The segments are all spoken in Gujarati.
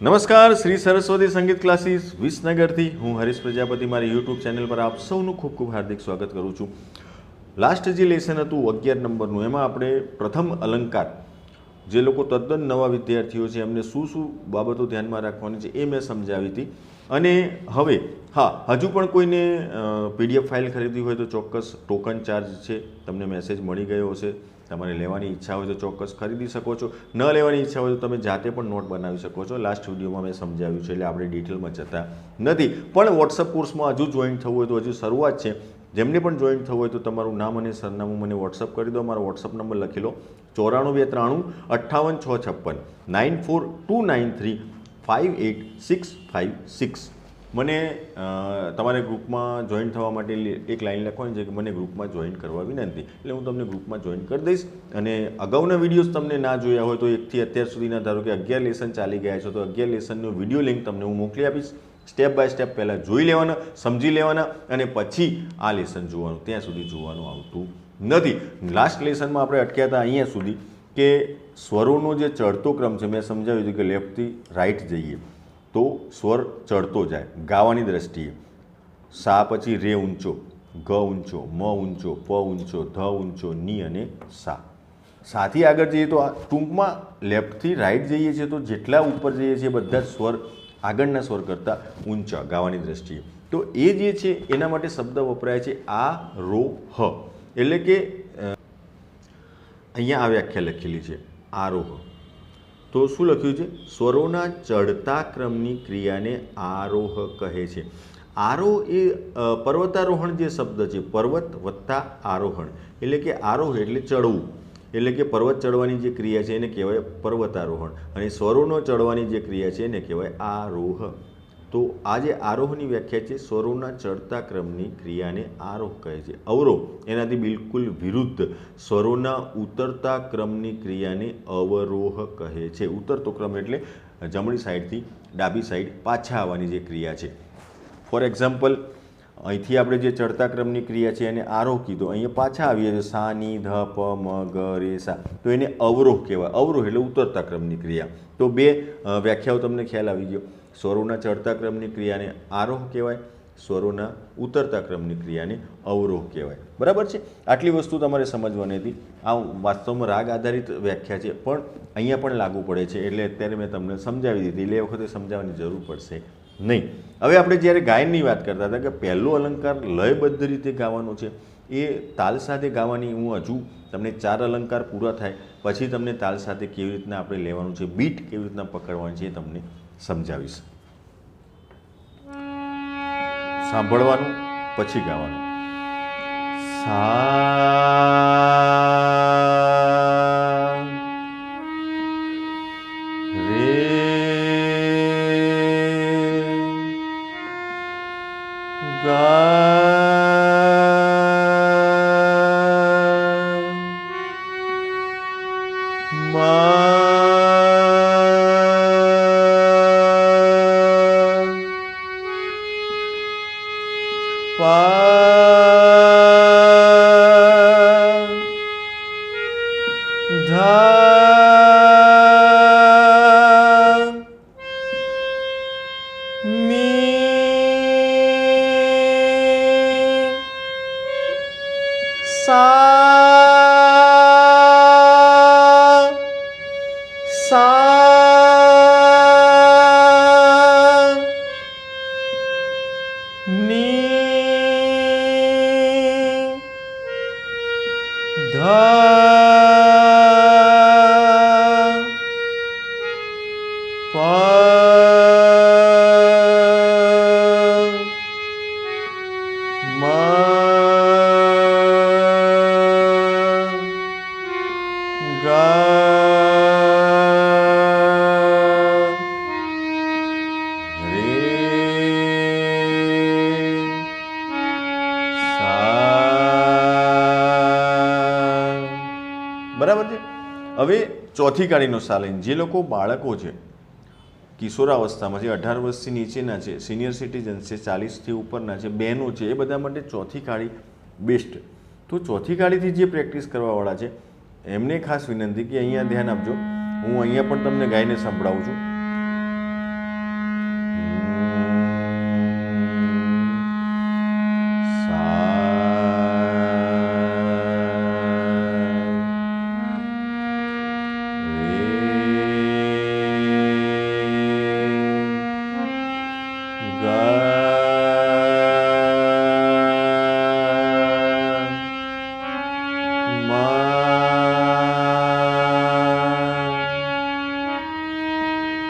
નમસ્કાર, શ્રી સરસ્વતી સંગીત ક્લાસીસ વિસનગરથી. હું હરીશ પ્રજાપતિ, મારી યુટ્યુબ ચેનલ પર આપ સૌનું ખૂબ ખૂબ હાર્દિક સ્વાગત કરું છું. લાસ્ટ જે લેસન હતું, અગિયાર નંબરનું, એમાં આપણે પ્રથમ અલંકાર, જે લોકો તદ્દન નવા વિદ્યાર્થીઓ છે, એમને શું શું બાબતો ધ્યાનમાં રાખવાની છે, એ મેં સમજાવી હતી. અને હવે, હા, હજુ પણ કોઈને પીડીએફ ફાઇલ ખરીદવી હોય તો ચોક્કસ ટોકન ચાર્જ છે, તમને મેસેજ મળી ગયો હશે. તમારે લેવાની ઈચ્છા હોય તો ચોક્કસ ખરીદી શકો છો. ન લેવાની ઈચ્છા હોય તો તમે જાતે પણ નોટ બનાવી શકો છો. લાસ્ટ વિડીયોમાં મેં સમજાવ્યું છે એટલે આપણે ડિટેલમાં જતા નથી. પણ વોટ્સઅપ કોર્સમાં હજુ જોઈન થવું હોય તો હજુ શરૂઆત છે. જેમને પણ જોઈન થવું હોય તો તમારું નામ અને સરનામું મને વોટ્સઅપ કરી દો. મારો વોટ્સઅપ નંબર લખી લો. ચોરાણું બે ત્રાણું અઠ્ઠાવન છ છપ્પન. Nine four two nine three five eight six five six. મને તમારે ગ્રુપમાં જોઈન થવા માટે એક લાઈન લખવાની છે કે મને ગ્રુપમાં જોઈન કરવા વિનંતી. એટલે હું તમને ગ્રુપમાં જોઈન કરી દઈશ અને અગાઉના વિડીયોઝ તમને ના જોયા હોય તો એકથી અત્યાર સુધીના, ધારો કે અગિયાર લેસન ચાલી ગયા છે, તો અગિયાર લેસનનો વીડિયો લિંક તમને હું મોકલી આપીશ. સ્ટેપ બાય સ્ટેપ પહેલાં જોઈ લેવાના, સમજી લેવાના અને પછી આ લેસન જોવાનું. ત્યાં સુધી જોવાનું આવતું નથી. લાસ્ટ લેસનમાં આપણે અટક્યા હતા અહીંયા સુધી કે સ્વરોનો જે ચડતો ક્રમ છે, મેં સમજાવ્યું હતું કે લેફ્ટથી રાઈટ જઈએ. તો સ્વર ચડતો જાય. ગાવાની દ્રષ્ટિએ સા પછી રે ઊંચો, ગ ઊંચો, મ ઊંચો, પ ઊંચો, ધ ઊંચો, ની અને સા. સાથી આગળ જઈએ તો આ ટૂંકમાં લેફ્ટથી રાઈટ જઈએ છીએ તો જેટલા ઉપર જઈએ છીએ બધા જ સ્વર આગળના સ્વર કરતાં ઊંચા ગાવાની દ્રષ્ટિએ. તો એ જે છે એના માટે શબ્દ વપરાય છે આ, રો, હ. એટલે કે અહીંયા આ વ્યાખ્યા લખેલી છે આરોહ તો શું લખ્યું છે? સ્વરોના ચડતા ક્રમની ક્રિયાને આરોહ કહે છે. આરોહ એ પર્વતારોહણ જે શબ્દ છે, પર્વત વત્તા આરોહણ. એટલે કે આરોહ એટલે ચડવું. એટલે કે પર્વત ચડવાની જે ક્રિયા છે એને કહેવાય પર્વતારોહણ. અને સ્વરોનો ચડવાની જે ક્રિયા છે એને કહેવાય આરોહ. તો આ જે આરોહની વ્યાખ્યા છે, સ્વરોના ચડતા ક્રમની ક્રિયાને આરોહ કહે છે. અવરોહ એનાથી બિલકુલ વિરુદ્ધ સ્વરોના ઉતરતા ક્રમની ક્રિયાને અવરોહ કહે છે. ઉતરતો ક્રમ એટલે જમણી સાઈડથી ડાબી સાઈડ પાછા આવવાની જે ક્રિયા છે. ફોર એક્ઝામ્પલ, અહીંથી આપણે જે ચડતા ક્રમની ક્રિયા છે એને આરોહ કીધો. અહીંયા પાછા આવીએ છીએ સા, ની, ધ, પ, મ, ગ, રે, સા. તો એને અવરોહ કહેવાય. અવરોહ એટલે ઉતરતા ક્રમની ક્રિયા. તો બે વ્યાખ્યાઓ તમને ખ્યાલ આવી ગયો. સ્વરોના ચડતા ક્રમની ક્રિયાને આરોહ કહેવાય, સ્વરોના ઉતરતા ક્રમની ક્રિયાને અવરોહ કહેવાય. બરાબર છે? આટલી વસ્તુ તમારે સમજવાની હતી. આ વાસ્તવમાં રાગ આધારિત વ્યાખ્યા છે, પણ અહીંયા પણ લાગુ પડે છે, એટલે અત્યારે મેં તમને સમજાવી દીધી. એટલે એ વખતે સમજાવવાની જરૂર પડશે નહીં. હવે આપણે જ્યારે ગાયનની વાત કરતા હતા કે પહેલો અલંકાર લયબદ્ધ રીતે ગાવાનો છે, એ તાલ સાથે ગાવાની હું હજુ તમને ચાર અલંકાર પૂરા થાય, પછી તમને તાલ સાથે કેવી રીતના આપણે લેવાનું છે, બીટ કેવી રીતના પકડવાની છે એ તમને સમજાવીશ. સાંભળવાનું પછી ગાવાનું. સા રે ગા મા ધ હવે ચોથી કાળીનો સાલિન જે લોકો બાળકો છે, કિશોરાવસ્થામાં છે અઢાર વર્ષથી નીચેના છે સિનિયર સિટીઝન છે, ચાલીસથી ઉપરના છે, બહેનો છે, એ બધા માટે ચોથી કાળી બેસ્ટ તો ચોથી કાળીથી જે પ્રેક્ટિસ કરવાવાળા છે, એમને ખાસ વિનંતી કે અહીંયા ધ્યાન આપજો. હું અહીંયા પણ તમને ગાઈને સંભળાવું છું.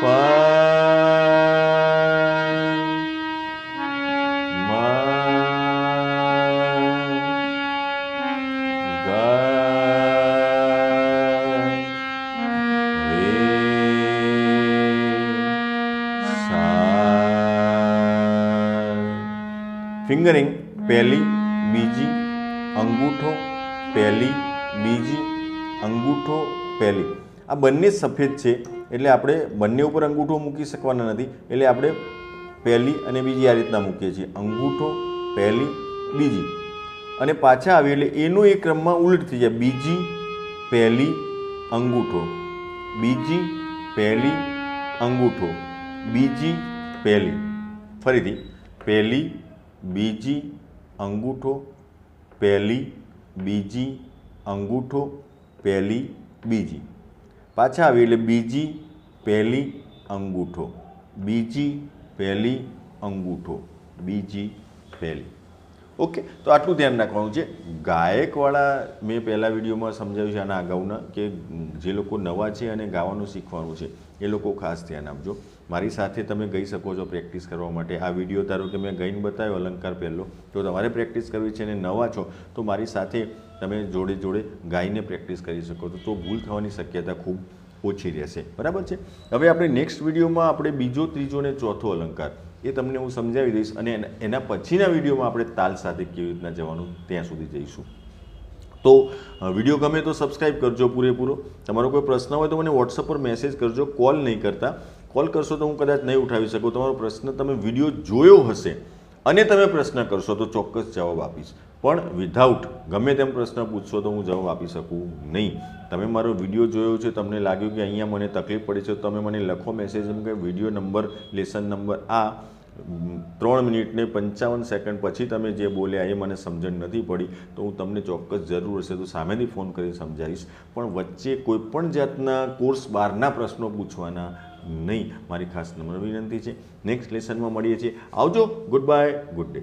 ફિંગરિંગ પહેલી બીજી અંગૂઠો પહેલી બીજી અંગૂઠો પહેલી. આ બંને સફેદ છે. એટલે આપણે બંને ઉપર અંગૂઠો મૂકી શકવાના નથી. એટલે આપણે પહેલી અને બીજી આ રીતના મૂકીએ છીએ. અંગૂઠો, પહેલી, બીજી. અને પાછા આવીએ એટલે એનો એ ક્રમમાં ઉલટ થઈ જાય. બીજી, પહેલી, અંગૂઠો. બીજી, પહેલી, અંગૂઠો. બીજી, પહેલી. ફરીથી. પહેલી, બીજી, અંગૂઠો. પહેલી, બીજી, અંગૂઠો. પહેલી, બીજી. પાછા આવી એટલે બીજી પહેલી અંગૂઠો. બીજી પહેલી અંગૂઠો. બીજી પહેલી. ઓકે તો આટલું ધ્યાન રાખવાનું છે. ગાયકવાળા મેં પહેલા વિડીયોમાં સમજાવ્યું છે આના અગાઉના કે જે લોકો નવા છે અને ગાવાનું શીખવાનું છે, એ લોકો ખાસ ધ્યાન આપજો. મારી સાથે તમે ગઈ શકો છો પ્રેક્ટિસ કરવા માટે. આ વીડિયો ધારો કે મેં ગઈને બતાવ્યો અલંકાર પહેલો. તો તમારે પ્રેક્ટિસ કરવી છે અને નવા છો, તો મારી સાથે તમે જોડે જોડે ગાઈને પ્રેક્ટિસ કરી શકો છો. તો ભૂલ થવાની શક્યતા ખૂબ ઓછી રહેશે. બરાબર છે? હવે આપણે નેક્સ્ટ વિડીયોમાં આપણે બીજો, ત્રીજો અને ચોથો અલંકાર એ તમને હું સમજાવી દઈશ અને એના- પછીના વિડીયોમાં આપણે તાલ સાથે કેવી રીતના જવાનું ત્યાં સુધી જઈશું. તો વીડિયો ગમે તો સબસ્ક્રાઈબ કરજો પૂરેપૂરો. તમારો કોઈ પ્રશ્ન હોય તો મને વોટ્સઅપ પર મેસેજ કરજો. કોલ નહીં કરતા. કોલ કરશો તો હું કદાચ નહીં ઉઠાવી શકું. તમારો પ્રશ્ન તમે વીડિયો જોયો હશે અને તમે પ્રશ્ન કરશો તો ચોક્કસ જવાબ આપીશ. પણ વિધાઉટ ગમે તેમ પ્રશ્ન પૂછશો તો હું જવાબ આપી શકું નહીં. તમે મારો વીડિયો જોયો છે, તમને લાગ્યું કે અહીંયા મને તકલીફ પડી છે તમે મને લખો મેસેજ એમ કે વીડિયો નંબર લેસન નંબર આ ત્રણ મિનિટને પંચાવન સેકન્ડ પછી તમે જે બોલ્યા એ મને સમજણ નથી પડી, તો હું તમને ચોક્કસ જરૂર હશે તો સામેથી ફોન કરી સમજાવીશ. પણ વચ્ચે કોઈપણ જાતના કોર્સ બહારના પ્રશ્નો પૂછવાના નહીં. મારી ખાસ નમ્ર વિનંતી છે. નેક્સ્ટ લેસનમાં મળીએ છીએ. આવજો. Good bye good day